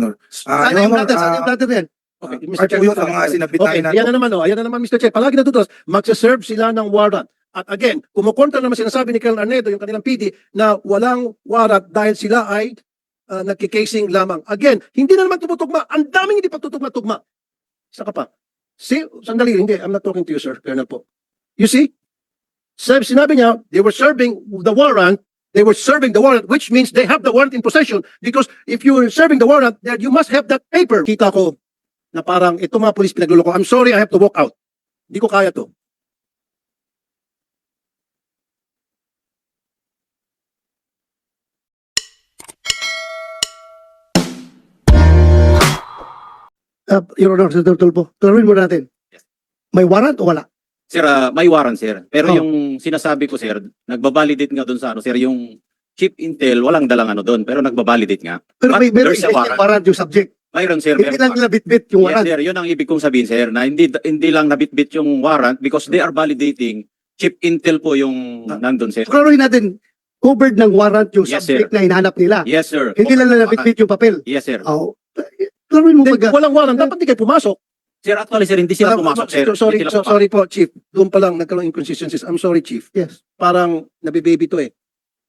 Honor. Ah, Sana yung Your Honor, brother, sana yung brother yan. Okay, Mr. part Chair, po yun ang mga sinabitahin Okay, ayan na naman, oh, ayan na naman, Mr. Chair. Palagi natutulas, magsaserve sila ng warrant. At again, kumukontra naman sinasabi ni Colonel Arnedo, yung kanilang PD, na walang warrant dahil sila ay uh, nagkikasing lamang. Again, hindi na naman tumutugma. Ang daming hindi pa tutugma-tugma. Isa ka pa. See, sandali, hindi. I'm not talking to you, sir. Colonel po. You see? Sabi, sinabi niya, they were serving the warrant They were serving the warrant, which means they have the warrant in possession because if you are serving the warrant, then you must have that paper. Kita ko na parang ito mga polis pinagluloko. I'm sorry, I have to walk out. Hindi ko kaya to. Uh, Your Honor, Senator Tulfo, tuloy mo natin. May warrant o wala? Sir, ah, may warrant, sir. Oh. Pero yung sinasabi ko, sir, nagbabalidate nga doon sa ano, sir, yung chip intel, walang dalang ano doon, pero nagbabalidate nga. Pero But may meron there's a existing warrant. warrant yung subject. Mayroon, sir. Hindi lang warrant. nila bit-bit yung Yes, warrant. sir. Yun ang ibig kong sabihin, sir, na hindi hindi lang nabitbit yung warrant because they are validating chip intel po yung Ah. nandun, sir. Klaruhin natin, covered ng warrant yung Yes, subject na hinahanap nila. Yes, sir. Hindi lang nila bit-bit yung papel. Yes, sir. Oh. Klaruhin mo Then, pag... walang warrant, dapat di kayo pumasok. Sir, actually, sir, hindi sila Ah, pumasok, ah, sir. so- Sorry, Hindi so- sorry po, Chief. Doon pa lang nagkaroon inconsistencies. I'm sorry, Chief. Yes. Parang nabibaby to eh.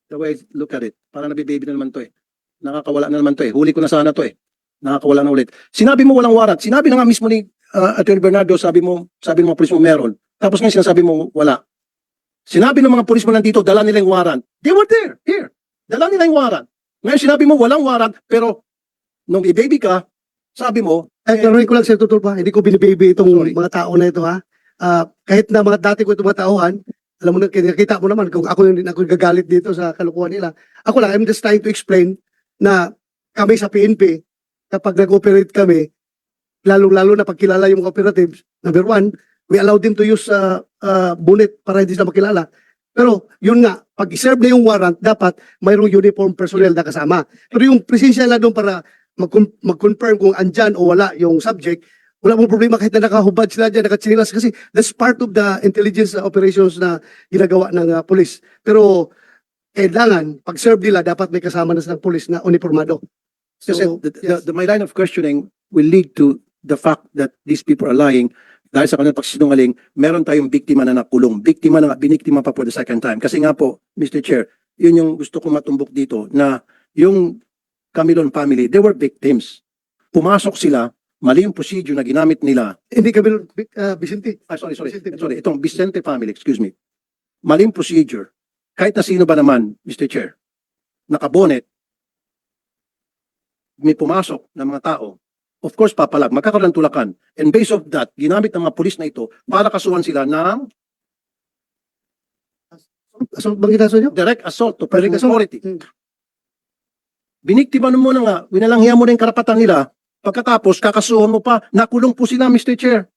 The way I look at it. Parang nabibaby na naman to eh. Nakakawala na naman to eh. Huli ko na sana to eh. Nakakawala na ulit. Sinabi mo walang warrant. Sinabi na nga mismo ni uh, Attorney Bernardo, sabi mo, sabi ng mga polis mo meron. Tapos ngayon sinasabi mo wala. Sinabi ng mga polis mo nandito, dala nila yung warrant. They were there, here. Dala nila yung warrant. Ngayon sinabi mo walang warrant, pero nung i-baby ka, sabi mo, Ay, klaruhin ko lang, Sir Tutulpa, hindi ko binibaby itong Sorry. mga tao na ito, ha? Ah, kahit na mga dati ko itong mga tauhan, alam mo na, kita mo naman kung ako yung ako yung gagalit dito sa kalukuhan nila. Ako lang, I'm just trying to explain na kami sa PNP, kapag nag-operate kami, lalo-lalo na pagkilala yung mga operatives, number one, we allow them to use uh, uh, bonnet para hindi sila makilala. Pero yun nga, pag serve na yung warrant, dapat mayroong uniform personnel na kasama. Pero yung presensya na doon para mag-confirm kung andyan o wala yung subject, wala mong problema kahit na nakahubad sila dyan, nakatsinilas kasi that's part of the intelligence operations na ginagawa ng uh, police. Pero kailangan, pag-serve nila, dapat may kasama na silang police na uniformado. Kasi So, the, the, yes. the- my line of questioning will lead to the fact that these people are lying dahil sa kanilang pagsisinungaling, meron tayong biktima na nakulong. Biktima na, biniktima pa for the second time. Kasi nga po, Mr. Chair, yun yung gusto kong matumbok dito na yung Camilon family, they were victims. Pumasok sila, mali yung procedure na ginamit nila. Hindi kami, uh, Vicente. Ah, sorry, sorry. Vicente. Sorry, itong Vicente family, excuse me. Mali yung procedure. Kahit na sino ba naman, Mr. Chair, nakabonet, may pumasok ng mga tao, of course, papalag, magkakaroon ng tulakan. And based of that, ginamit ng mga pulis na ito para kasuhan sila ng So, bang ginaso nyo? direct assault to Direct assault. authority. Hmm. Biniktima mo na nga, winalanghiya mo na yung karapatan nila, pagkatapos kakasuhan mo pa, nakulong po sila, Mr. Chair.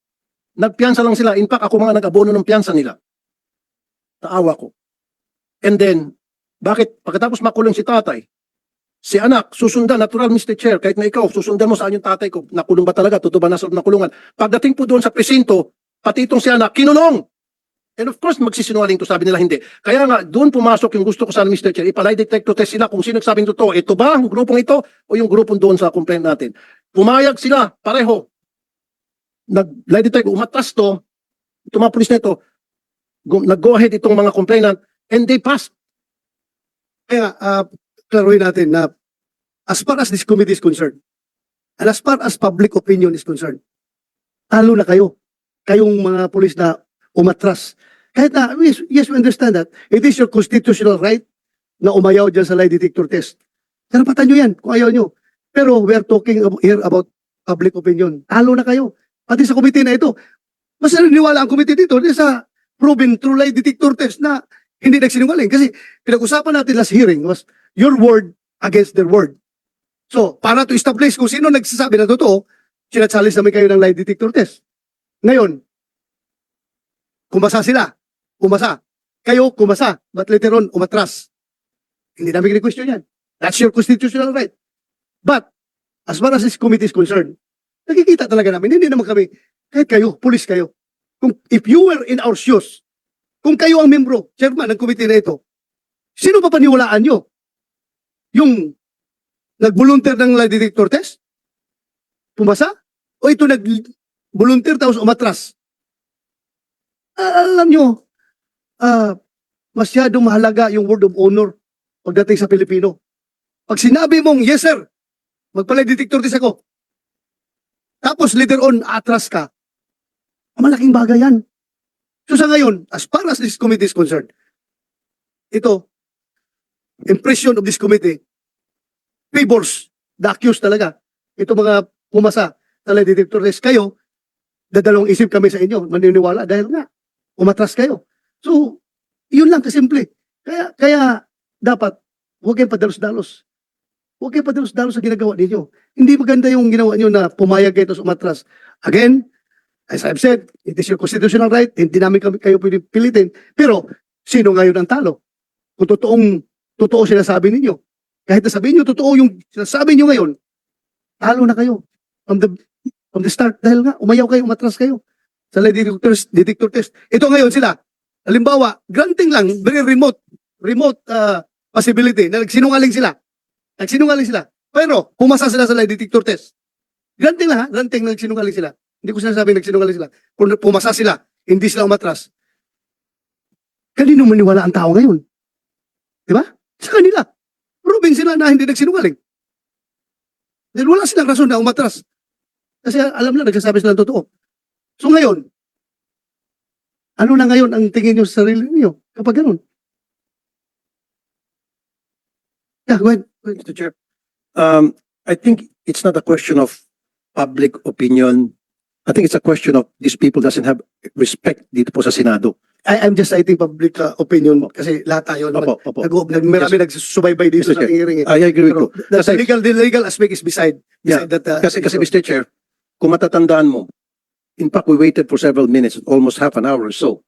Nagpiyansa lang sila. In fact, ako mga nag-abono ng piyansa nila. Taawa ko. And then, bakit pagkatapos makulong si tatay, si anak, susundan, natural Mr. Chair, kahit na ikaw, susundan mo saan yung tatay ko, nakulong ba talaga, totoo ba nasa loob ng kulungan. Pagdating po doon sa presinto, pati itong si anak, kinulong. And of course, magsisinungaling to, sabi nila hindi. Kaya nga, doon pumasok yung gusto ko sana, Mr. Chair, ipalay detector test sila kung sino nagsabing totoo. Ito ba ang grupong ito o yung grupong doon sa complaint natin? Pumayag sila, pareho. Nag-lie detector, umatras to, itong mga pulis na ito, nag-go ahead itong mga complainant, and they passed. Kaya, uh, klaruhin natin na as far as this committee is concerned, and as far as public opinion is concerned, talo na kayo. Kayong mga polis na umatras. Kahit na, yes, yes, we understand that. It is your constitutional right na umayaw dyan sa lie detector test. Karapatan nyo yan kung ayaw nyo. Pero we are talking here about public opinion. Talo na kayo. Pati sa committee na ito. Mas naniniwala ang committee dito sa proven true lie detector test na hindi nagsinungaling. Kasi pinag-usapan natin last hearing was your word against their word. So, para to establish kung sino nagsasabi na totoo, sinachalis namin kayo ng lie detector test. Ngayon, kumasa sila. Kumasa. Kayo, kumasa. But later on, umatras. Hindi namin question yan. That's your constitutional right. But, as far as this committee is concerned, nakikita talaga namin, hindi naman kami, kahit kayo, pulis kayo. Kung, if you were in our shoes, kung kayo ang membro, chairman ng committee na ito, sino pa paniwalaan nyo? Yung nag-volunteer ng lie detector test? pumasa? O ito nag volunteer tapos umatras? Ah, alam nyo, ah, masyadong mahalaga yung word of honor pagdating sa Pilipino. Pag sinabi mong, yes sir, magpalay detector test ako. Tapos later on, atras ka. Malaking bagay yan. So sa ngayon, as far as this committee is concerned, ito, impression of this committee, favors the accused talaga. Ito mga pumasa sa detector test. Kayo, dadalawang isip kami sa inyo, maniniwala dahil nga, umatras kayo. So, yun lang kasimple. Kaya, kaya, dapat, huwag kayong padalos-dalos. Huwag kayong padalos-dalos sa ginagawa ninyo. Hindi maganda yung ginawa niyo na pumayag kayo tapos umatras. Again, as I've said, it is your constitutional right, hindi namin kami kayo pilitin. Pero, sino ngayon ang talo? Kung totoong, totoo sinasabi ninyo. Kahit na sabihin nyo, totoo yung sinasabi nyo ngayon, talo na kayo. From the, from the start, dahil nga, umayaw kayo, umatras kayo. Sa detector, detector test. Ito ngayon sila. Halimbawa, granting lang, very remote, remote uh, possibility na nagsinungaling sila. Nagsinungaling sila. Pero, pumasa sila sa lie detector test. Granting lang ha, granting na nagsinungaling sila. Hindi ko sinasabing nagsinungaling sila. Kung pumasa sila, hindi sila umatras. Kanino maniwala ang tao ngayon? Di ba? Sa kanila. Proving sila na hindi nagsinungaling. Dahil wala silang rason na umatras. Kasi alam na, nagsasabi sila ng totoo. So ngayon, ano na ngayon ang tingin nyo sa sarili niyo kapag ganun? Yeah, go ahead. Go ahead. Mr. Chair. Um, I think it's not a question of public opinion. I think it's a question of these people doesn't have respect dito po sa Senado. I, I'm just citing public uh, opinion kasi lahat tayo naman. Opo, opo. Nag, nag, marami nagsusubaybay dito Mr. sa ating hearing. eh. I agree with Pero you. the Kasi- legal, the legal aspect is beside, Yeah, beside that. uh, Kasi, kasi Mr. Chair, kung matatandaan mo, in fact, we waited for several minutes, almost half an hour or so,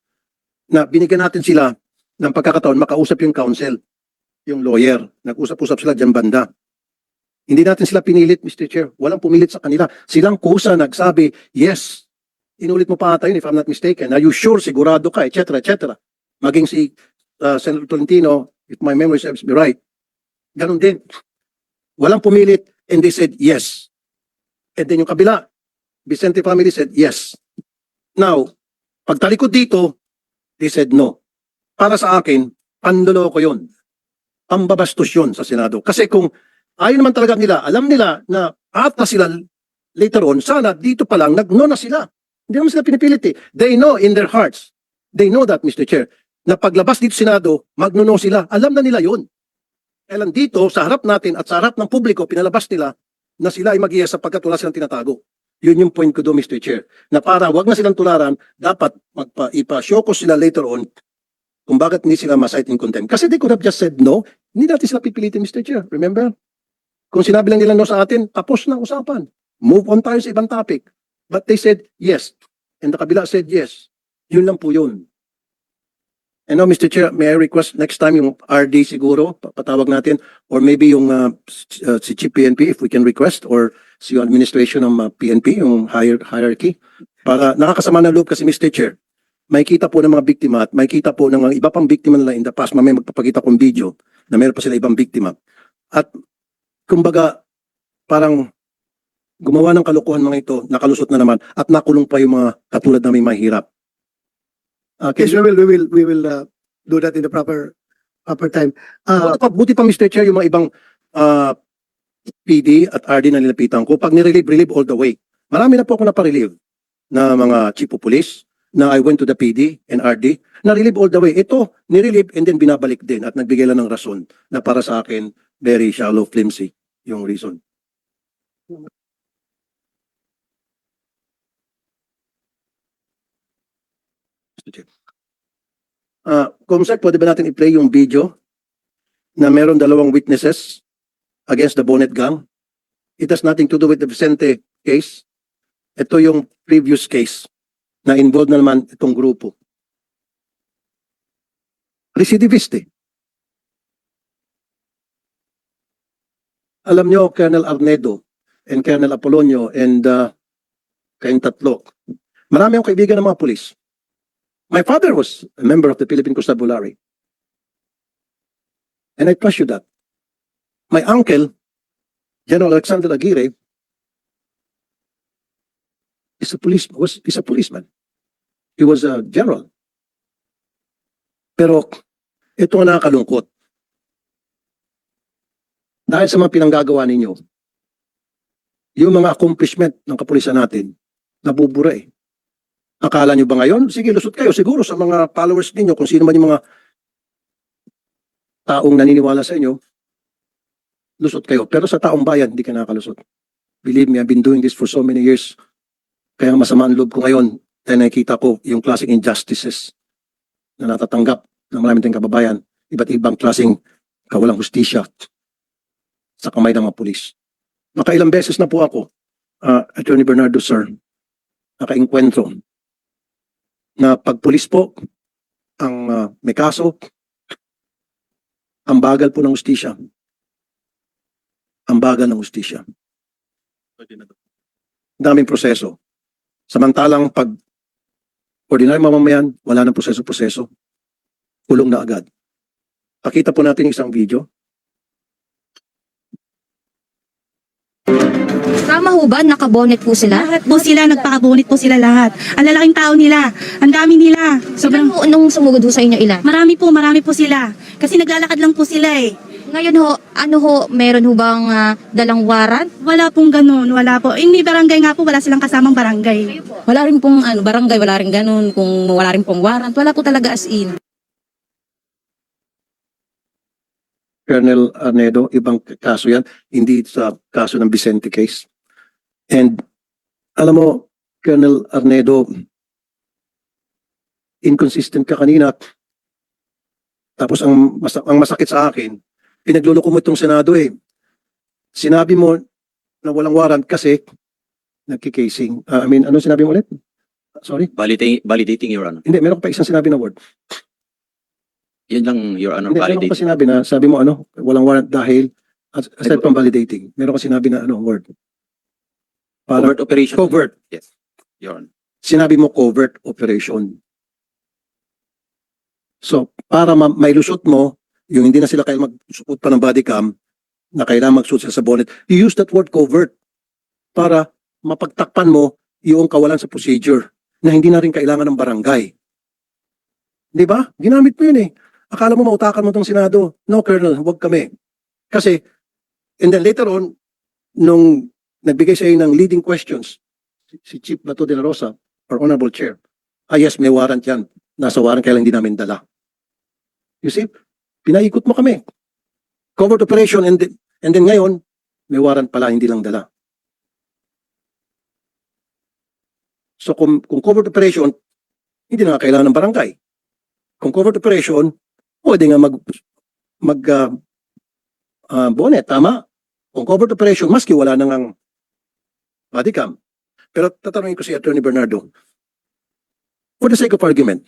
na binigyan natin sila ng pagkakataon makausap yung counsel, yung lawyer. Nag-usap-usap sila dyan banda. Hindi natin sila pinilit, Mr. Chair. Walang pumilit sa kanila. Silang kusa nagsabi, yes. Inulit mo pa ata yun, if I'm not mistaken. Are you sure, sigurado ka, etc., etc. Maging si uh, Senator Tolentino, if my memory serves me right, ganun din. Walang pumilit, and they said yes. And then yung kabila, Vicente family said yes. Now, pagtalikod dito, they said no. Para sa akin, panloloko yun. Pambabastos yun sa Senado. Kasi kung ayaw naman talaga nila, alam nila na ata sila later on, sana dito pa lang, nag-no na sila. Hindi naman sila pinipilit eh. They know in their hearts, they know that, Mr. Chair, na paglabas dito sa Senado, magno sila. Alam na nila yun. Kailan dito, sa harap natin at sa harap ng publiko, pinalabas nila na sila ay mag sapagkat wala silang tinatago. Yun yung point ko do, Mr. Chair. Na para wag na silang tularan, dapat magpa, ipa-show sila later on kung bakit hindi sila ma-cite in contempt. Kasi they could have just said no. Hindi natin sila pipilitin, Mr. Chair. Remember? Kung sinabi lang nila no sa atin, tapos na usapan. Move on tayo sa ibang topic. But they said yes. And the kabila said yes. Yun lang po yun. And now, Mr. Chair, may I request next time yung RD siguro, pa- patawag natin, or maybe yung uh, uh, si Chief PNP, if we can request, or si yung administration ng uh, PNP, yung higher hierarchy, para nakakasama ng loob kasi Mr. Chair, may kita po ng mga biktima at may kita po ng mga iba pang biktima nila in the past, mamaya magpapakita kong video na meron pa sila ibang biktima. At kumbaga, parang gumawa ng kalokohan mga ito, nakalusot na naman, at nakulong pa yung mga katulad na may mahirap. Uh, Yes, we will, we will, we will uh, do that in the proper, proper time. Uh, Buti pa, buti pa Mr. Chair, yung mga ibang ah, PD at RD na nilapitan ko, pag nirelieve, relieve all the way. Marami na po ako naparelieve na mga chief of police, na I went to the PD and RD, na-relieve all the way. Ito, nirelieve and then binabalik din at nagbigay lang ng rason na para sa akin, very shallow, flimsy yung reason. Mr. Chair. Ah, Comsec, pwede ba natin i-play yung video na meron dalawang witnesses against the Bonnet Gang? It has nothing to do with the Vicente case. Ito yung previous case na involved na naman itong grupo. Recidivist eh. Alam nyo, Colonel Arnedo and Colonel Apolonio and uh, kayong tatlo, marami akong kaibigan ng mga pulis. My father was a member of the Philippine Constabulary. And I trust you that. My uncle, General Alexander Aguirre, is a police was is a policeman. He was a general. Pero ito ang nakakalungkot. Dahil sa mga pinanggagawa ninyo, yung mga accomplishment ng kapulisan natin, nabubura eh. Akala nyo ba ngayon? Sige, lusot kayo siguro sa mga followers ninyo, kung sino man yung mga taong naniniwala sa inyo, lusot kayo. Pero sa taong bayan, hindi ka nakakalusot. Believe me, I've been doing this for so many years. Kaya masama ang loob ko ngayon, dahil nakikita ko yung klaseng injustices na natatanggap ng maraming tayong kababayan, iba't ibang klaseng kawalang hustisya sa kamay ng mga pulis. Nakailang beses na po ako, uh, Attorney Bernardo, sir, nakainkwentro na pag pulis po ang ah, may kaso, ang bagal po ng hustisya. Ang bagal ng hustisya. Daming proseso. Samantalang pag ordinary mamamayan, wala nang proseso-proseso. Kulong na agad. Pakita po natin isang video. Tama ho ba? Nakabonet po sila? Lahat po sila, nagpakabunit po sila lahat. Ang lalaking tao nila, ang dami nila. Sobrang Sobrang, nung sumugod ho sa inyo ilan? marami po, marami po sila. Kasi naglalakad lang po sila eh. Ngayon ho, ano ho, meron ho bang ah, dalang warrant? Wala pong ganun, wala po. Yung may barangay nga po, wala silang kasamang barangay. Wala rin pong ano, barangay, wala rin ganun. Kung wala rin pong warrant, wala po talaga as in. Colonel Arnedo, ibang kaso yan, hindi sa kaso ng Vicente case. And alam mo, Colonel Arnedo, inconsistent ka kanina. Tapos ang, mas- ang masakit sa akin, pinagluloko mo itong Senado eh. Sinabi mo na walang warrant kasi nagkikasing. Ah, I mean, ano sinabi mo ulit? Sorry? Validating, validating, Your Honor. Hindi, meron pa isang sinabi na word. Yun lang, Your Honor, Hindi, meron pa validating. sinabi na, sabi mo ano, walang warrant dahil, as- aside from validating, meron ka sinabi na ano, word. Para, Covert operation. covert. Yes, Your Honor. Sinabi mo covert operation. So, para ma- mailusot mo, yung hindi na sila kaya magsuot pa ng body cam, na kailangan magsuot sila sa bonnet, you use that word covert para mapagtakpan mo yung kawalan sa procedure na hindi na rin kailangan ng barangay. Di ba? Ginamit mo yun eh. Akala mo mautakan mo tong Senado. No, Colonel, huwag kami. Kasi, and then later on, nung nagbigay sa ng leading questions, si Chief Bato de la Rosa, or Honorable Chair, ah yes, may warrant yan. Nasa warrant kaya lang hindi namin dala. You see, pinaikot mo kami. Covert operation and then, and then ngayon, may warrant pala, hindi lang dala. So kung, kung covert operation, hindi na kailangan ng barangay. Kung covert operation, pwede nga mag, mag ah, ah, bonnet, tama? Kung covert operation, maski wala nang ang body cam. Pero tatanungin ko si Attorney Bernardo, for the sake of argument,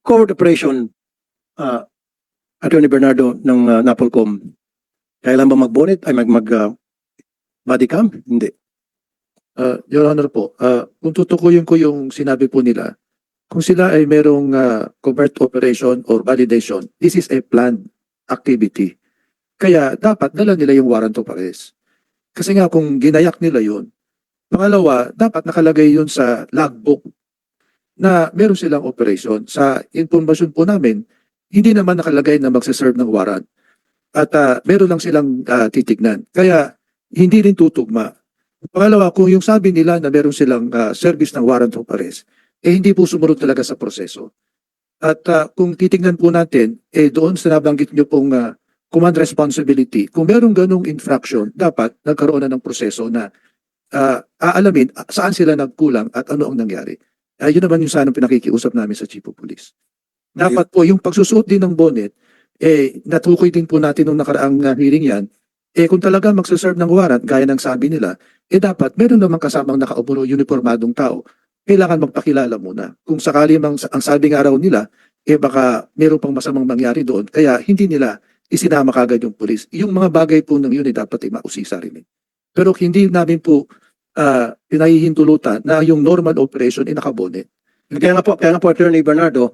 covert operation, uh, Attorney Bernardo ng uh, Napolcom, kailan ba mag-bonnet? Ay, mag, mag uh, body cam? Hindi. Uh, Your Honor po, uh, kung tutukuyin ko yung sinabi po nila, kung sila ay merong uh, covert operation or validation, this is a planned activity. Kaya dapat dala nila yung warrant of arrest. Kasi nga kung ginayak nila yun, pangalawa, dapat nakalagay yun sa logbook na meron silang operation. Sa informasyon po namin, hindi naman nakalagay na magsaserve ng warrant. At uh, meron lang silang uh, titignan. Kaya hindi rin tutugma Pangalawa, kung yung sabi nila na meron silang ah, service ng warrant of arrest, eh hindi po sumunod talaga sa proseso. At ah, kung titingnan po natin, eh doon sa nabanggit nyo pong ah, command responsibility, kung merong ganong infraction, dapat nagkaroon na ng proseso na ah, aalamin saan sila nagkulang at ano ang nangyari. Ah, yun naman yung sana pinakikiusap namin sa Chief of Police. Dapat po yung pagsusuot din ng bonnet, eh natukoy din po natin nung nakaraang ah, hearing yan, eh kung talaga magsaserve ng warrant, gaya ng sabi nila, eh dapat meron naman kasamang nakaupo uniformadong tao. Kailangan magpakilala muna. Kung sakali mang ang sabi nga raw nila, eh baka meron pang masamang mangyari doon. Kaya hindi nila isinama kagad yung pulis. Yung mga bagay po ng yun eh dapat ay mausisa rin. eh. Pero hindi namin po uh, pinahihintulutan na yung normal operation ay nakabonet. Kaya nga po, kaya nga po, Attorney Bernardo,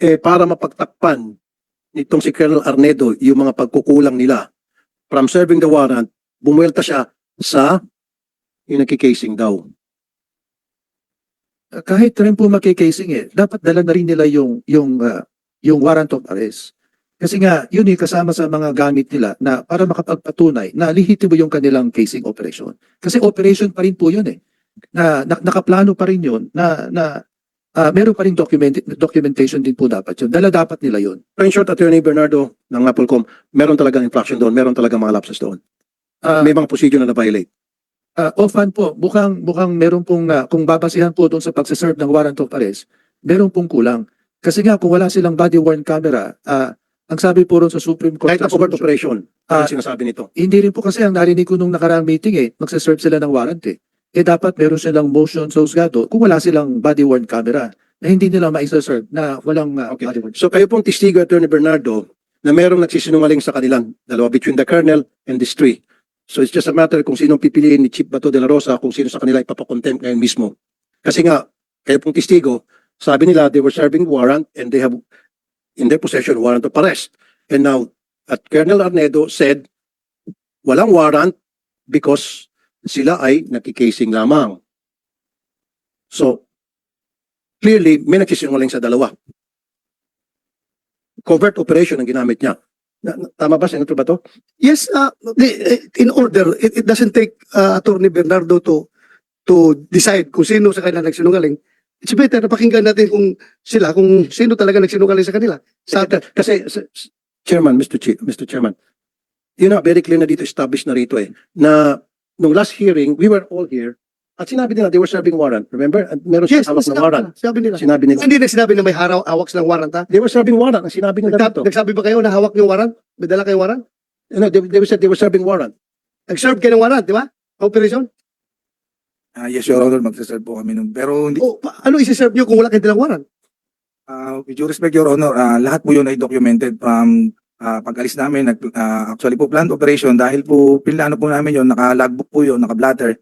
eh, para mapagtakpan nitong si Colonel Arnedo yung mga pagkukulang nila from serving the warrant, bumuelta siya sa yung nagkikasing daw. uh, kahit rin po makikasing eh, dapat dala na rin nila yung, yung, uh, yung warrant of arrest. Kasi nga, yun yung kasama sa mga gamit nila na para makapagpatunay na lihitimo yung kanilang casing operation. Kasi operation pa rin po yun eh. Na, na nakaplano pa rin yun na, na ah, meron pa rin document, documentation din po dapat yun. Dala dapat nila yun. So in short, Attorney Bernardo ng Applecom, meron talagang infraction doon, meron talagang mga lapses doon. Ah, May mga procedure na na-violate. Uh, offhand po, mukhang, mukhang meron pong, uh, kung babasihan po doon sa pagsaserve ng warrant of arrest, meron pong kulang. Kasi nga, kung wala silang body worn camera, ah, ang sabi po ron sa Supreme Court, Kahit covert operation, Ah, ano sinasabi nito? hindi rin po kasi ang narinig ko nung nakaraang meeting eh, magsaserve sila ng warrant eh. Eh dapat meron silang motion so gado kung wala silang body worn camera na hindi nila maisaserve na walang uh, Okay. body worn. So kayo pong testigo, Attorney Bernardo, na merong nagsisinungaling sa kanilang dalawa between the colonel and this three. So it's just a matter kung sinong pipiliin ni Chief Bato de la Rosa kung sino sa kanila ipapakontempt ngayon mismo. Kasi nga, kayo pong testigo, sabi nila they were serving warrant and they have in their possession warrant of arrest. And now, at Colonel Arnedo said, walang warrant because sila ay nakikasing lamang. So, clearly, may nagsisinungaling sa dalawa covert operation ang ginamit niya. Na, na- tama ba, Senator Bato? Yes, uh, the- in order, it, it doesn't take uh, Attorney Bernardo to to decide kung sino sa kanila nagsinungaling. It's better na pakinggan natin kung sila, kung sino talaga nagsinungaling sa kanila. Sa, Kasi, s- s- Chairman, Mr. Chief, Mr. Chairman, yun na, very clear na dito, established na rito eh, na nung last hearing, we were all here, at sinabi nila, they were serving warrant. Remember? At meron yes, silang hawak na sinabi warrant. Sabi nila. Sinabi nila. Hindi na sinabi na may haraw, hawak silang warrant ha? They were serving warrant. Ang sinabi nila Nagsabi, dito. nagsabi ba kayo na hawak yung warrant? May dala kayong warrant? No, they, they said they were serving warrant. Nag-serve kayo ng warrant, di ba? Operation? Ah, yes, Your Honor, magsaserve po kami nun. Pero hindi, O, pa- ano isi-serve nyo kung wala kayong dalang warrant? ah, with due respect, Your Honor, ah, lahat po yun ay documented from ah, pag-alis namin. Nag, ah, actually po, planned operation dahil po, pinlano po namin yun, naka-logbook po yun, naka-blatter.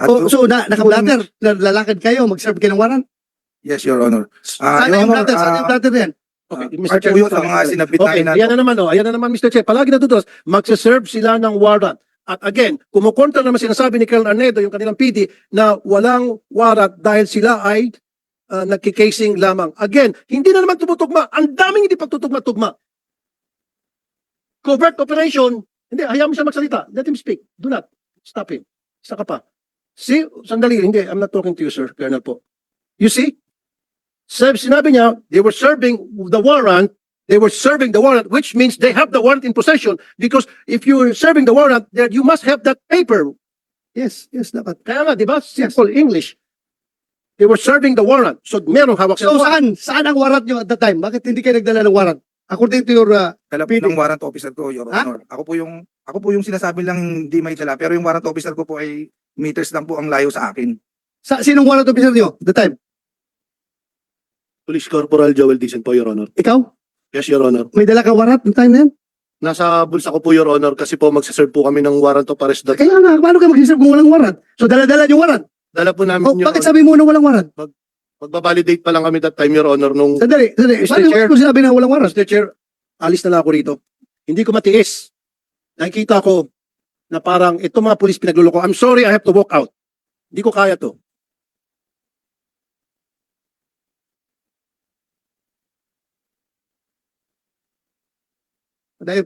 At O, so, na, naka-blatter, na lalakad kayo, mag-serve kayo ng warrant? Yes, Your Honor. Ah, Sana yung blatter, sana yung blatter yan. Okay, Mr. Chair, yun sa mga sinabit Okay, na- ayan na naman, oh, ayan na naman, Mr. Chair. Palagi natutulas, magsaserve sila ng warrant. At again, kumukontra naman sinasabi ni Colonel Arnedo, yung kanilang PD, na walang warrant dahil sila ay uh, nagkikasing lamang. Again, hindi na naman tumutugma. Ang daming hindi pagtutugma-tugma. Covert operation, hindi, hayaan mo siya magsalita. Let him speak. Do not. Stop him. Isa ka pa. See, sandali, hindi, I'm not talking to you, sir, Colonel po. You see? Sinabi niya, they were serving the warrant they were serving the warrant, which means they have the warrant in possession. Because if you are serving the warrant, then you must have that paper. Yes, yes, dapat. Kaya nga, di ba? Simple English. They were serving the warrant. So, merong hawak So, sa saan? Saan ang warrant nyo at the time? Bakit hindi kayo nagdala ng warrant? According to your, uh, PD. ng warrant officer ko, Your Ha? Honor. Ako po yung, ako po yung sinasabi lang hindi may dala. Pero yung warrant officer ko po ay meters lang po ang layo sa akin. sa, sinong warrant officer at the time? Police Corporal Joel Dicen po, Your Honor. Ikaw? Yes, Your Honor. May dala kang warrant ng time na yan? Nasa bulsa ko po, Your Honor, kasi po magsaserve po kami ng warrant of arrest. that- Kaya nga, paano ka mag-reserve kung walang warrant? So, dala-dala yung warrant. Dala po namin, O, Your bakit Honor. sabi mo na walang warrant? Magbabalidate pa lang kami that time, Your Honor, nung Sandali, sandali. Mr. Paano Chair. mo sinabi na walang warrant? Mr. Chair, alis na lang ako rito. Hindi ko matiis. Nakikita ko na parang ito mga pulis pinagluloko. I'm sorry, I have to walk out. Hindi ko kaya to. Dahil